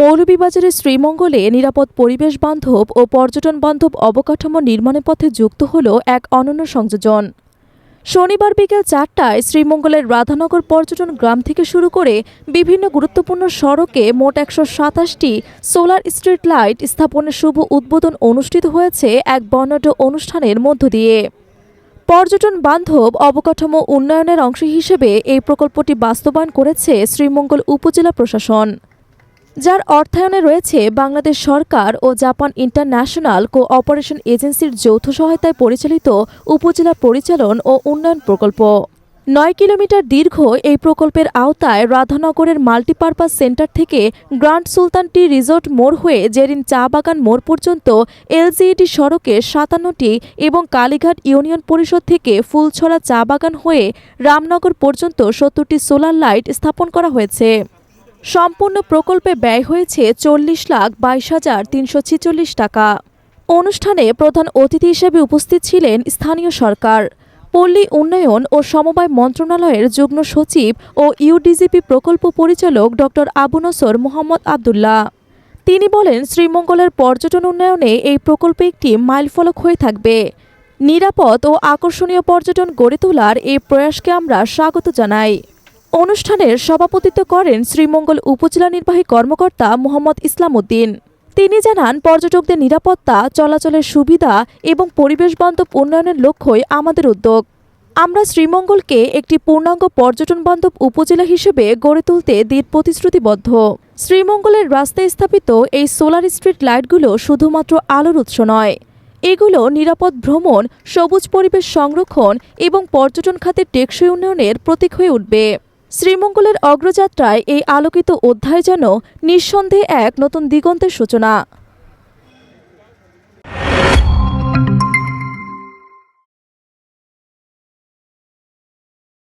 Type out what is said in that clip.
মৌলভীবাজারের শ্রীমঙ্গলে নিরাপদ পরিবেশ বান্ধব ও পর্যটন বান্ধব অবকাঠামো নির্মাণের পথে যুক্ত হল এক অনন্য সংযোজন। শনিবার বিকেল চারটায় শ্রীমঙ্গলের রাধানগর পর্যটন গ্রাম থেকে শুরু করে বিভিন্ন গুরুত্বপূর্ণ সড়কে মোট একশো সাতাশটি সোলার স্ট্রিট লাইট স্থাপনের শুভ উদ্বোধন অনুষ্ঠিত হয়েছে এক বর্ণাঢ্য অনুষ্ঠানের মধ্য দিয়ে। পর্যটন বান্ধব অবকাঠামো উন্নয়নের অংশ হিসেবে এই প্রকল্পটি বাস্তবায়ন করেছে শ্রীমঙ্গল উপজেলা প্রশাসন। যার অর্থায়নে রয়েছে বাংলাদেশ সরকার ও জাপান ইন্টারন্যাশনাল কোঅপারেশন এজেন্সির যৌথ সহায়তায় পরিচালিত উপজেলা পরিচালন ও উন্নয়ন প্রকল্প। নয় কিলোমিটার দীর্ঘ এই প্রকল্পের আওতায় রাধানগরের মাল্টিপারপাস সেন্টার থেকে গ্র্যান্ড সুলতান টি রিসোর্ট মোড় হয়ে জেরিন চা বাগান মোড় পর্যন্ত এলজিইডি সড়কে সাতান্নটি এবং কালীঘাট ইউনিয়ন পরিষদ থেকে ফুলছড়া চা বাগান হয়ে রামনগর পর্যন্ত সত্তরটি সোলার লাইট স্থাপন করা হয়েছে। সম্পূর্ণ প্রকল্পে ব্যয় হয়েছে চল্লিশ লাখ বাইশ হাজার তিনশো ছিচল্লিশ টাকা। অনুষ্ঠানে প্রধান অতিথি হিসেবে উপস্থিত ছিলেন স্থানীয় সরকার। পল্লী উন্নয়ন ও সমবায় মন্ত্রণালয়ের যুগ্ম সচিব ও ইউডিজিপি প্রকল্প পরিচালক ড আবু নসর মোহাম্মদ আবদুল্লাহ। তিনি বলেন, শ্রীমঙ্গলের পর্যটন উন্নয়নে এই প্রকল্প একটি মাইলফলক হয়ে থাকবে। নিরাপদ ও আকর্ষণীয় পর্যটন গড়ে তোলার এই প্রয়াসকে আমরা স্বাগত জানাই। অনুষ্ঠানের সভাপতিত্ব করেন শ্রীমঙ্গল উপজেলা নির্বাহী কর্মকর্তা মোহাম্মদ ইসলাম উদ্দিন তিনি জানান, পর্যটকদের নিরাপত্তা, চলাচলের সুবিধা এবং পরিবেশ বান্ধব উন্নয়নের লক্ষ্যই আমাদের উদ্যোগ। আমরা শ্রীমঙ্গলকে একটি পূর্ণাঙ্গ পর্যটন বান্ধব উপজেলা হিসেবে গড়ে তুলতে দৃঢ় প্রতিশ্রুতিবদ্ধ। শ্রীমঙ্গলের রাস্তায় স্থাপিত এই সোলার স্ট্রিট লাইটগুলো শুধুমাত্র আলোর উৎস নয়। এগুলো নিরাপদ ভ্রমণ, সবুজ পরিবেশ সংরক্ষণ এবং পর্যটন খাতের টেকসই উন্নয়নের প্রতীক হয়ে উঠবে। শ্রীমঙ্গলের অগ্রযাত্রায় এই আলোকিত অধ্যায় যেন নিঃসন্দেহে এক নতুন দিগন্তের সূচনা।